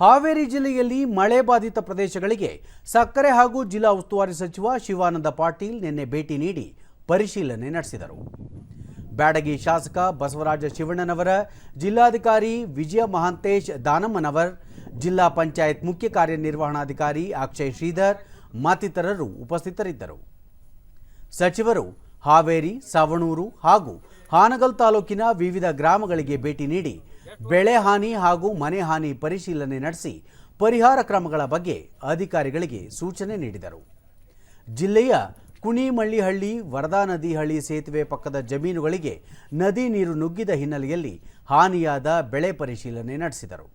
ಹಾವೇರಿ ಜಿಲ್ಲೆಯಲ್ಲಿ ಮಳೆ ಬಾಧಿತ ಪ್ರದೇಶಗಳಿಗೆ ಸಕ್ಕರೆ ಹಾಗೂ ಜಿಲ್ಲಾ ಉಸ್ತುವಾರಿ ಸಚಿವ ಶಿವಾನಂದ ಪಾಟೀಲ್ ನಿನ್ನೆ ಭೇಟಿ ನೀಡಿ ಪರಿಶೀಲನೆ ನಡೆಸಿದರು. ಬ್ಯಾಡಗಿ ಶಾಸಕ ಬಸವರಾಜ ಶಿವಣ್ಣನವರ, ಜಿಲ್ಲಾಧಿಕಾರಿ ವಿಜಯ ಮಹಾಂತೇಶ್ ದಾನಮ್ಮನವರ್, ಜಿಲ್ಲಾ ಪಂಚಾಯತ್ ಮುಖ್ಯ ಕಾರ್ಯನಿರ್ವಹಣಾಧಿಕಾರಿ ಅಕ್ಷಯ್ ಶ್ರೀಧರ್ ಮತ್ತಿತರರು ಉಪಸ್ಥಿತರಿದ್ದರು. ಸಚಿವರು ಹಾವೇರಿ, ಸವಣೂರು ಹಾಗೂ ಹಾನಗಲ್ ತಾಲೂಕಿನ ವಿವಿಧ ಗ್ರಾಮಗಳಿಗೆ ಭೇಟಿ ನೀಡಿ ಬೆಳೆ ಹಾನಿ ಹಾಗೂ ಮನೆ ಹಾನಿ ಪರಿಶೀಲನೆ ನಡೆಸಿ ಪರಿಹಾರ ಕ್ರಮಗಳ ಬಗ್ಗೆ ಅಧಿಕಾರಿಗಳಿಗೆ ಸೂಚನೆ ನೀಡಿದರು. ಜಿಲ್ಲೆಯ ಕುಣಿಮಳ್ಳಿಹಳ್ಳಿ ವರದಾ ನದಿ ಹಳ್ಳಿ ಸೇತುವೆ ಪಕ್ಕದ ಜಮೀನುಗಳಿಗೆ ನದಿ ನೀರು ನುಗ್ಗಿದ ಹಿನ್ನೆಲೆಯಲ್ಲಿ ಹಾನಿಯಾದ ಬೆಳೆ ಪರಿಶೀಲನೆ ನಡೆಸಿದರು.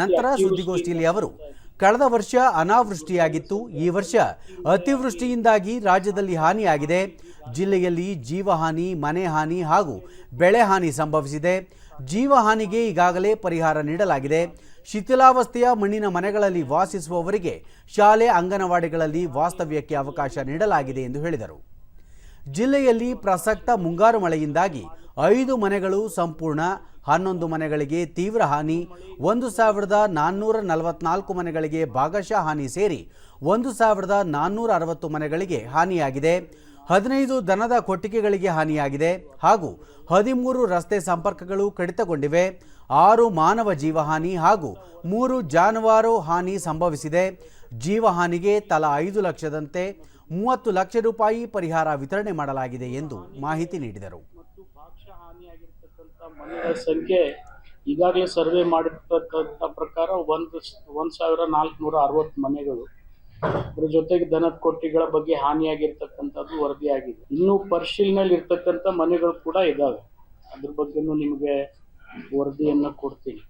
ನಂತರ ಸುದ್ದಿಗೋಷ್ಠಿಯಲ್ಲಿ ಅವರು ಕಳೆದ ವರ್ಷ ಅನಾವೃಷ್ಟಿಯಾಗಿತ್ತು. ಈ ವರ್ಷ ಅತಿವೃಷ್ಟಿಯಿಂದಾಗಿ ರಾಜ್ಯದಲ್ಲಿ ಹಾನಿಯಾಗಿದೆ. ಜಿಲ್ಲೆಯಲ್ಲಿ ಜೀವಹಾನಿ, ಮನೆ ಹಾನಿ ಹಾಗೂ ಬೆಳೆ ಹಾನಿ ಸಂಭವಿಸಿದೆ. ಜೀವಹಾನಿಗೆ ಈಗಾಗಲೇ ಪರಿಹಾರ ನೀಡಲಾಗಿದೆ. ಶಿಥಿಲಾವಸ್ಥೆಯ ಮಣ್ಣಿನ ಮನೆಗಳಲ್ಲಿ ವಾಸಿಸುವವರಿಗೆ ಶಾಲೆ, ಅಂಗನವಾಡಿಗಳಲ್ಲಿ ವಾಸ್ತವ್ಯಕ್ಕೆ ಅವಕಾಶ ನೀಡಲಾಗಿದೆ ಎಂದು ಹೇಳಿದರು. ಜಿಲ್ಲೆಯಲ್ಲಿ ಪ್ರಸಕ್ತ ಮುಂಗಾರು ಮಳೆಯಿಂದಾಗಿ ಐದು ಮನೆಗಳು ಸಂಪೂರ್ಣ, ಹನ್ನೊಂದು ಮನೆಗಳಿಗೆ ತೀವ್ರ ಹಾನಿ, ಒಂದು ಸಾವಿರದ ನಾನ್ನೂರ ನಲವತ್ನಾಲ್ಕು ಮನೆಗಳಿಗೆ ಭಾಗಶಃ ಹಾನಿ ಸೇರಿ ಒಂದು ಸಾವಿರದ ನಾನ್ನೂರ ಅರವತ್ತು ಮನೆಗಳಿಗೆ ಹಾನಿಯಾಗಿದೆ. ಹದಿನೈದು ದನದ ಕೊಟ್ಟಿಗೆಗಳಿಗೆ ಹಾನಿಯಾಗಿದೆ ಹಾಗೂ ಹದಿಮೂರು ರಸ್ತೆ ಸಂಪರ್ಕಗಳು ಕಡಿತಗೊಂಡಿವೆ. ಆರು ಮಾನವ ಜೀವಹಾನಿ ಹಾಗೂ ಮೂರು ಜಾನುವಾರು ಹಾನಿ ಸಂಭವಿಸಿದೆ. ಜೀವಹಾನಿಗೆ ತಲಾ ಐದು ಲಕ್ಷದಂತೆ ಮೂವತ್ತು ಲಕ್ಷ ರೂಪಾಯಿ ಪರಿಹಾರ ವಿತರಣೆ ಮಾಡಲಾಗಿದೆ ಎಂದು ಮಾಹಿತಿ ನೀಡಿದರು. ಸಂಖ್ಯೆ ಈಗಾಗಲೇ ಸರ್ವೆ ಮಾಡಿರ್ತಕ್ಕಂಥ ಪ್ರಕಾರ ಒಂದು ಒಂದು ಸಾವಿರ ನಾಲ್ಕುನೂರ ಅರವತ್ತು ಮನೆಗಳು. ಅದ್ರ ಜೊತೆಗೆ ದನದ ಕೊಟ್ಟಿಗಳ ಬಗ್ಗೆ ಹಾನಿಯಾಗಿರ್ತಕ್ಕಂಥದ್ದು ವರದಿಯಾಗಿದೆ. ಇನ್ನೂ ಪರಿಶೀಲನೆಯಲ್ಲಿ ಇರ್ತಕ್ಕಂಥ ಮನೆಗಳು ಕೂಡ ಇದ್ದಾವೆ ಅದ್ರ ಬಗ್ಗೆನೂ ನಿಮಗೆ ವರದಿಯನ್ನು ಕೊಡ್ತೀನಿ.